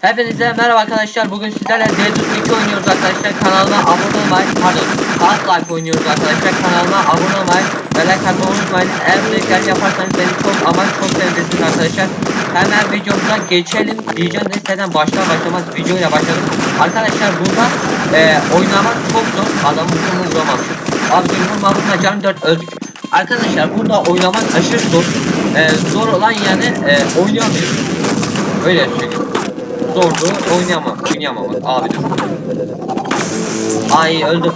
Hepinize merhaba arkadaşlar. Bugün sizlerle Deadloop 2 oynuyoruz arkadaşlar. Kanalıma abone olmayı, pardon, Half-Life oynuyoruz arkadaşlar. Kanalıma abone olmayı ve like atmayı unutmayın. Eğer bu yaparsanız beni çok ama çok sevinirsiniz arkadaşlar. Hemen videomuza geçelim. Diyeceğim de siteden başlar başlamaz videoyla başladım. Arkadaşlar burada e, oynamak çok zor. Adamı vurma vuramamışım. Abi vurmamışsa canım 4 öldük. Arkadaşlar burada oynamak aşırı zor. E, zor olan yani e, oynayamıyoruz. Öyle söyleyeyim. Zordu oynayamam. Oynayamam abi dur. Ay öldüm.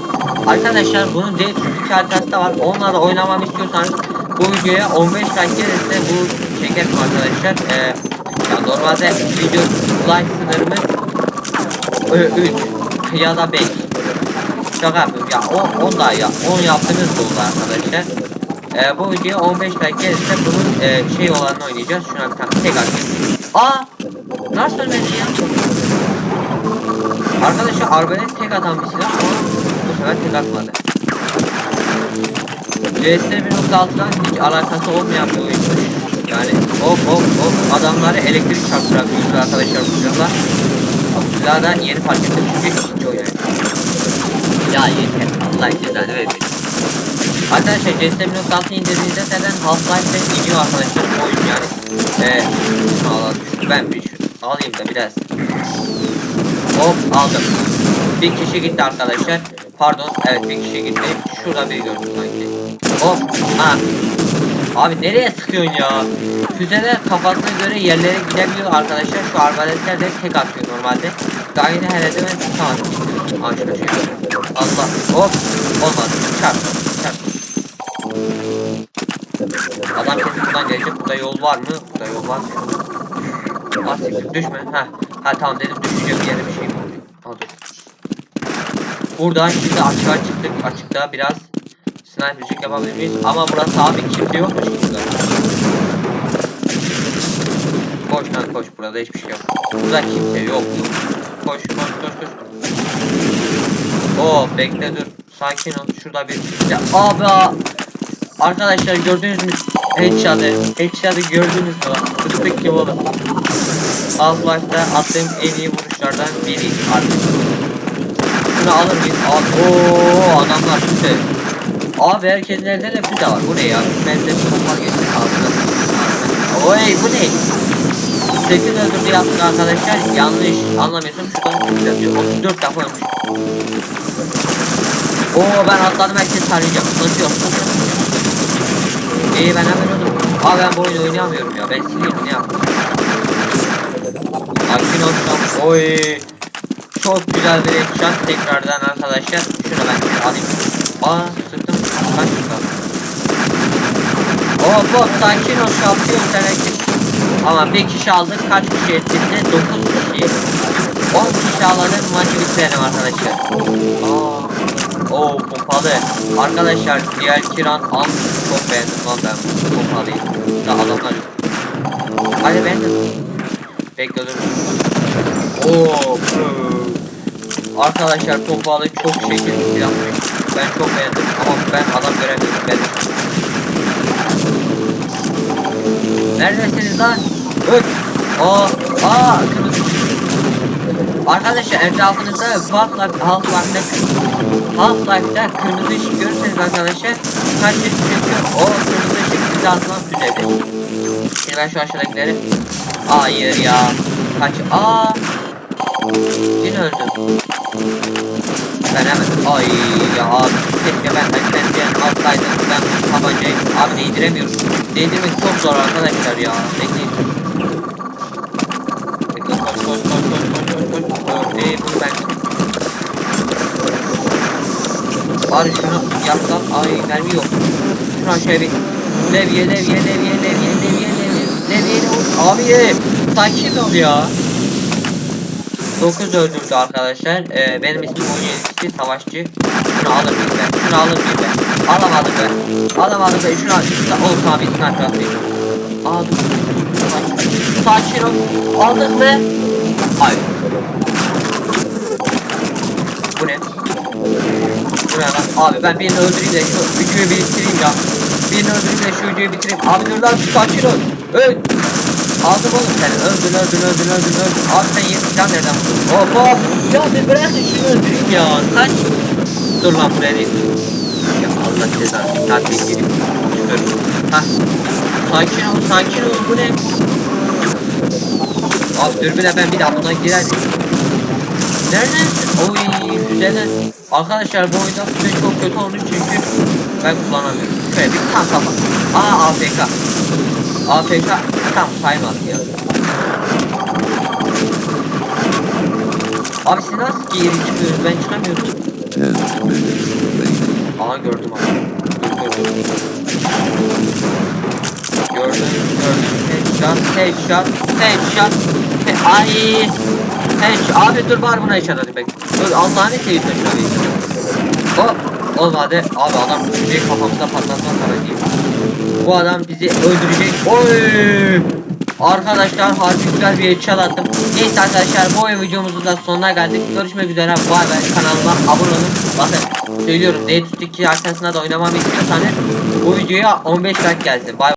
Arkadaşlar bunun diğer iki haritası da var. Onlarla oynamamı istiyorsanız bu videoya 15 like gelirse bu çekerim arkadaşlar. Ee, ya normalde video like sınırımız 3 ya da 5. Şaka yapıyorum ya 10, 10 daha ya 10 yaptığınız da oldu arkadaşlar. Ee, bu videoya 15 like gelirse bunun e, şey olanını oynayacağız. Şuna bir tane tek atayım. Aa! Nasıl ölmedi ya? Arkadaşlar arbalet tek atan bir silah ama bu sefer tek atmadı. CS 1.6'dan hiç alakası olmayan bir oyun. Yani hop hop hop adamları elektrik çarptırabiliyoruz arkadaşlar bu silahla. Bu silahı da yeni fark ettim çünkü ikinci oyun. Ya yeter Allah cezanı vermesin. Arkadaşlar CS 1.6 indirdiğinizde zaten Half-Life'de iniyor arkadaşlar oyun yani. Eee düştü ben bir alayım da biraz. Hop aldım. Bir kişi gitti arkadaşlar. Pardon evet bir kişi gitti. Şurada bir gördüm sanki. Hop ha. Abi nereye sıkıyorsun ya? Füzeler kafasına göre yerlere gidebiliyor arkadaşlar. Şu arbaletler de tek atıyor normalde. Daha yine herhalde ben tutamadım. Aa şuna şey. Allah hop olmadı. Çarp çarp. Adam kesin buradan gelecek. Burada yol var mı? Burada yol var mı? Siktir düşme. Ha. Ha tamam dedim düşecek yere bir şey mi dur. Buradan şimdi açığa çıktık. Açıkta biraz sniper'cik yapabilir miyiz? Ama burası abi kimse yokmuş burada. Koş lan koş burada hiçbir şey yok. Burada kimse yok. Koş koş koş koş. Oo bekle dur. Sakin ol. Şurada bir ya abi. Arkadaşlar gördünüz mü? Headshot'ı. Headshot'ı gördünüz mü? Fıstık gibi oldu. Half-Life'da attığım en iyi vuruşlardan biri artık. Şunu alır mıyız? Ooo adamlar füze. Abi herkesin elinde de füze var. Bu ne ya? Ben de bomba geçtim ağzına. Oy bu ne? 8 öldürdü yaptık arkadaşlar. Yanlış anlamıyorsam şuradan füze yazıyor. 34 defa ölmüş. Oo ben atladım herkes tarayacağım. Nasıl yok? İyi ben hemen öldüm. Abi ben bu oyunu oynayamıyorum ya. Ben sileyim ne yapayım? Sakin ol şu an. Oy. Çok güzel bir headshot tekrardan arkadaşlar. Şunu ben alayım. Aa sıktım. Kaç kaldı? Hop hop sakin ol şampiyon herkes. Ama bir kişi aldık. Kaç kişi etkildi? 9 kişi. 10 kişi alalım maçı bitirelim arkadaşlar. Aa. Oo pompalı. Arkadaşlar diğer kiran am çok beğendim lan ben pompalıyı. Da adamlar. Hadi ben de. Bekle dur. Oo. Arkadaşlar pompalı çok şekilli silah. Ben çok beğendim ama ben adam göremiyorum ben. Neredesiniz lan? Öt. Aa, aa, kırmızı. Arkadaşlar etrafınızda Half-Life, Half-Life'da Half-Life'da kırmızı ışık görürseniz arkadaşlar kaç bir çünkü o kırmızı ışık bize atılan füzedir. Şimdi ben şu aşağıdakileri Hayır ya. Kaç Aa Yine öldüm. Ben hemen ay ya abi keşke ben an alsaydım ben tabancayı abi değdiremiyorum. Değdirmek çok zor arkadaşlar ya. Bekleyin. Bekle koş koş koş koş koş koş koş. Oh, ee, bunu ben Bari şunu yapsam ay mermi yok. Şunu aşağıya bir levye levye levye levye abi sakin ol ya. 9 öldürdü arkadaşlar. Ee, benim ismim 17 savaşçı. Şunu alır mıyım ben? Şunu alır mıyım ben? Alamadım ben. Alamadım ben. Şunu al. Şunu Oğlum abi. Aa dur. Sakin- ol. Aldık mı? Hayır. Bu ne? Bu ne lan? Abi ben birini öldüreyim de şu videoyu bitireyim ya. Birini öldüreyim de şu videoyu bitireyim. Abi dur lan sakin ol. Öl. Aldım oğlum seni. Öldün öldün öldün öldün öldün. Abi sen yeni silah nereden buldun? Hop hop. Ya bir bırakın şunu öldüreyim ya. Kaç. Dur lan buraya değil. Ya Allah cezanı. Tabii girip. Şükür. Hah. Sakin ol sakin ol. Bu ne? Abi dürbüne ben bir daha buna girerdim. Neredesin? Oy füzeler. Arkadaşlar bu oyunda füze çok kötü olmuş çünkü ben kullanamıyorum. Şöyle bir tam kafa. Aa AFK. AFK tam saymaz ya. Abi siz nasıl geri çıkıyorsunuz? Ben çıkamıyorum. Minutes remaining. Aha gördüm abi. Gördüm. Gördüm, gördüm. Headshot, headshot, headshot. He Ay. Headshot. Abi dur var buna headshot hadi bek. Dur Allah'ını seversen şöyle. Hop. Olmadı. Abi adam düşecek kafamıza patlatma tarafıyım. Bu adam bizi öldürecek. Oy. Arkadaşlar harbi güzel bir headshot attım. Neyse arkadaşlar bu videomuzun da sonuna geldik. Görüşmek üzere. Bay bay. Kanalıma abone olun. Bakın söylüyorum. D2 haritasında da oynamamı istiyorsanız bu videoya 15 like gelsin. Bay